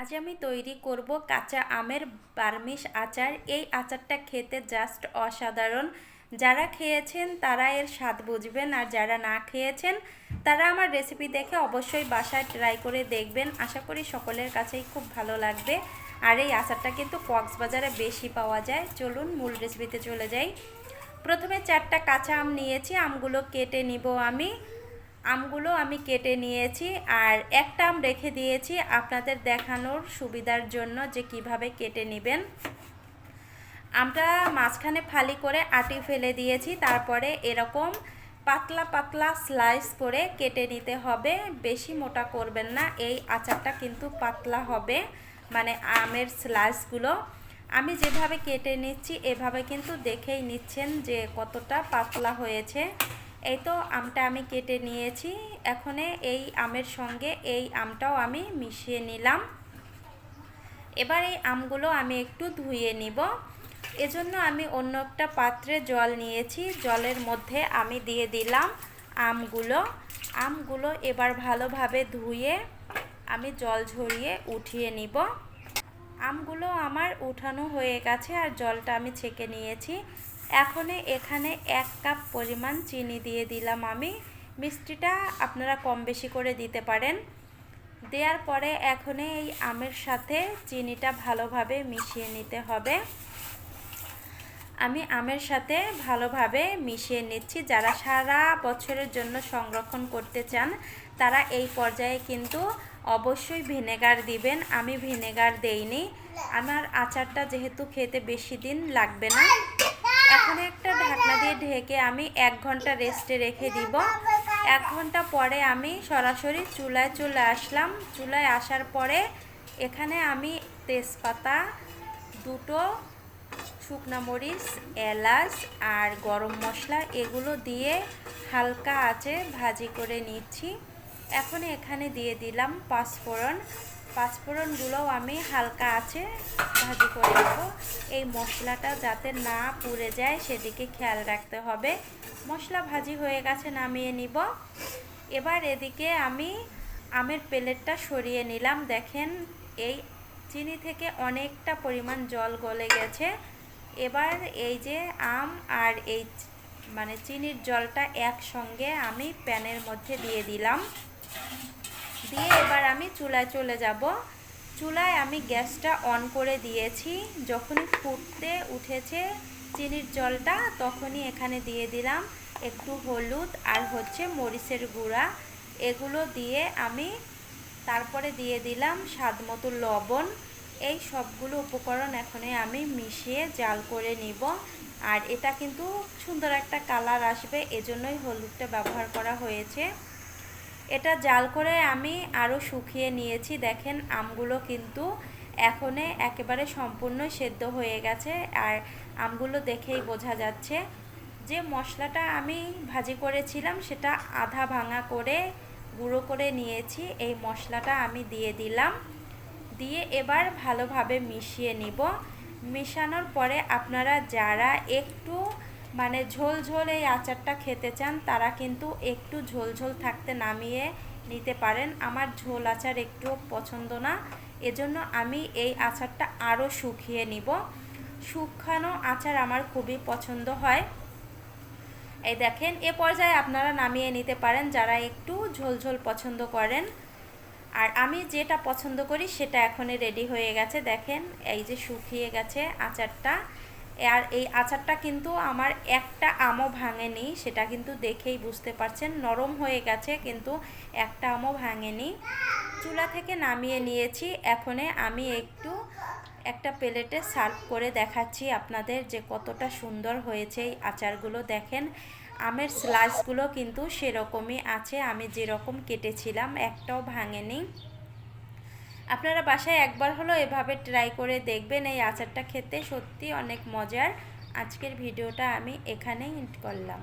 আজ আমি তৈরি করব কাঁচা আমের বার্মিশ আচার। এই আচারটা খেতে জাস্ট অসাধারণ। যারা খেয়েছেন তারা এর স্বাদ বুঝবেন, আর যারা না খেয়েছেন তারা আমার রেসিপি দেখে অবশ্যই বাসায় ট্রাই করে দেখবেন। আশা করি সকলের কাছেই খুব ভালো লাগবে। আর এই আচারটা কিন্তু কক্সবাজারে বেশি পাওয়া যায়। চলুন মূল রেসিপিতে চলে যাই। প্রথমে চারটা কাঁচা আম নিয়েছি। আমগুলো কেটে নিব আমি। আমগুলো আমি কেটে নিয়েছি আর একটা আম রেখে দিয়েছি আপনাদের দেখানোর সুবিধার জন্য যে কীভাবে কেটে নেবেন। আমটা মাঝখানে ফালি করে আটি ফেলে দিয়েছি, তারপরে এরকম পাতলা পাতলা স্লাইস করে কেটে নিতে হবে। বেশি মোটা করবেন না, এই আচারটা কিন্তু পাতলা হবে মানে আমের স্লাইসগুলো আমি যেভাবে কেটে নিচ্ছি, এভাবে কিন্তু দেখেই নিচ্ছেন যে কতটা পাতলা হয়েছে। এই তো আমটা আমি কেটে নিয়েছি। এখন এই আমের সঙ্গে এই আমটাও আমি মিশিয়ে নিলাম। এবার এই আমগুলো আমি একটু ধুয়ে নিব। এজন্য আমি অন্য একটা পাত্রে জল নিয়েছি। জলের মধ্যে আমি দিয়ে দিলাম আমগুলো। আমগুলো এবার ভালোভাবে ধুয়ে আমি জল ঝরিয়ে উঠিয়ে নিব। আমগুলো আমার উঠানো হয়ে গেছে আর জলটা আমি ছেঁকে নিয়েছি। এখন এখানে এক কাপ পরিমাণ চিনি দিয়ে দিলাম আমি। মিষ্টিটা আপনারা কম বেশি করে দিতে পারেন। দেওয়ার পরে এখন এই আমের সাথে চিনিটা ভালোভাবে মিশিয়ে নিতে হবে। আমি আমের সাথে ভালোভাবে মিশিয়ে নিচ্ছি। যারা সারা বছরের জন্য সংরক্ষণ করতে চান, তারা এই পর্যায়ে কিন্তু অবশ্যই ভিনেগার দিবেন। আমি ভিনেগার দেইনি। আমার আচারটা যেহেতু খেতে বেশি দিন লাগবে না। এখন একটা ঢাকনা দিয়ে ঢেকে আমি এক ঘণ্টা রেস্টে রেখে দিব। এক ঘণ্টা পরে আমি সরাসরি চুলায় চলে আসলাম। চুলায় আসার পরে এখানে আমি তেজপাতা, দুটো শুকনা মরিচ, এলাচ আর গরম মশলা এগুলো দিয়ে হালকা আঁচে ভাজি করে নিচ্ছি। এখন এখানে দিয়ে দিলাম পাঁচফোড়ন। পাঁচফোড়নগুলোও আমি হালকা আছে ভাজি করে দেব এই মশলাটা যাতে না পুড়ে যায় সেদিকে খেয়াল রাখতে হবে। মশলা ভাজি হয়ে গেছে, নামিয়ে নিব। এবার এদিকে আমি আমের প্লেটটা সরিয়ে নিলাম। দেখেন এই চিনি থেকে অনেকটা পরিমাণ জল গলে গেছে। এবার এই যে আম আর এই মানে চিনির জলটা একসঙ্গে আমি প্যানের মধ্যে দিয়ে দিলাম। দিয়ে এবার আমি চুলায় চলে যাব। চুলায় আমি গ্যাসটা অন করে দিয়েছি। যখনই ফুটতে উঠেছে চিনির জলটা, তখনই এখানে দিয়ে দিলাম একটু হলুদ আর হচ্ছে মরিচের গুঁড়া। এগুলো দিয়ে আমি তারপরে দিয়ে দিলাম স্বাদ মতো লবণ। এই সবগুলো উপকরণ এখনে আমি মিশিয়ে জাল করে নিব। আর এটা কিন্তু সুন্দর একটা কালার আসবে, এজন্যই হলুদটা ব্যবহার করা হয়েছে। এটা জাল করে আমি আরও শুকিয়ে নিয়েছি। দেখেন, আমগুলো কিন্তু এখনে একেবারে সম্পূর্ণ সেদ্ধ হয়ে গেছে আর আমগুলো দেখেই বোঝা যাচ্ছে। যে মশলাটা আমি ভাজি করেছিলাম, সেটা আধা ভাঙা করে গুঁড়ো করে নিয়েছি। এই মশলাটা আমি দিয়ে দিলাম। দিয়ে এবার ভালোভাবে মিশিয়ে নিব। মেশানোর পরে আপনারা যারা একটু মানে ঝোল ঝোল এই আচারটা খেতে চান, তারা কিন্তু একটু ঝোল ঝোল থাকতে নামিয়ে নিতে পারেন। আমার ঝোল আচার একটু পছন্দ না, এজন্য আমি এই আচারটা আরও শুকিয়ে নিব। শুকানো আচার আমার খুবই পছন্দ হয়। এই দেখেন, এ পর্যায়ে আপনারা নামিয়ে নিতে পারেন যারা একটু ঝোল ঝোল পছন্দ করেন। আর আমি যেটা পছন্দ করি সেটা এখনই রেডি হয়ে গেছে। দেখেন, এই যে শুকিয়ে গেছে আচারটা। আর এই আচারটা কিন্তু আমার একটা আমও ভাঙেনি, সেটা কিন্তু দেখেই বুঝতে পারছেন, নরম হয়ে গেছে কিন্তু একটা আমও ভাঙেনি। চুলা থেকে নামিয়ে নিয়েছি, এখনে আমি একটু একটা প্লেটে সার্ভ করে দেখাচ্ছি আপনাদের যে কতটা সুন্দর হয়েছে এই আচারগুলো দেখেন। আমের স্লাইসগুলো কিন্তু সেরকমই আছে, আমি যেরকম কেটেছিলাম, একটাও ভাঙেনি। আপনারা বাসায় একবার হলো এভাবে ট্রাই করে দেখবেন এই আচারটা খেতে, সত্যি অনেক মজার। আজকের ভিডিওটা আমি এখানেই করলাম।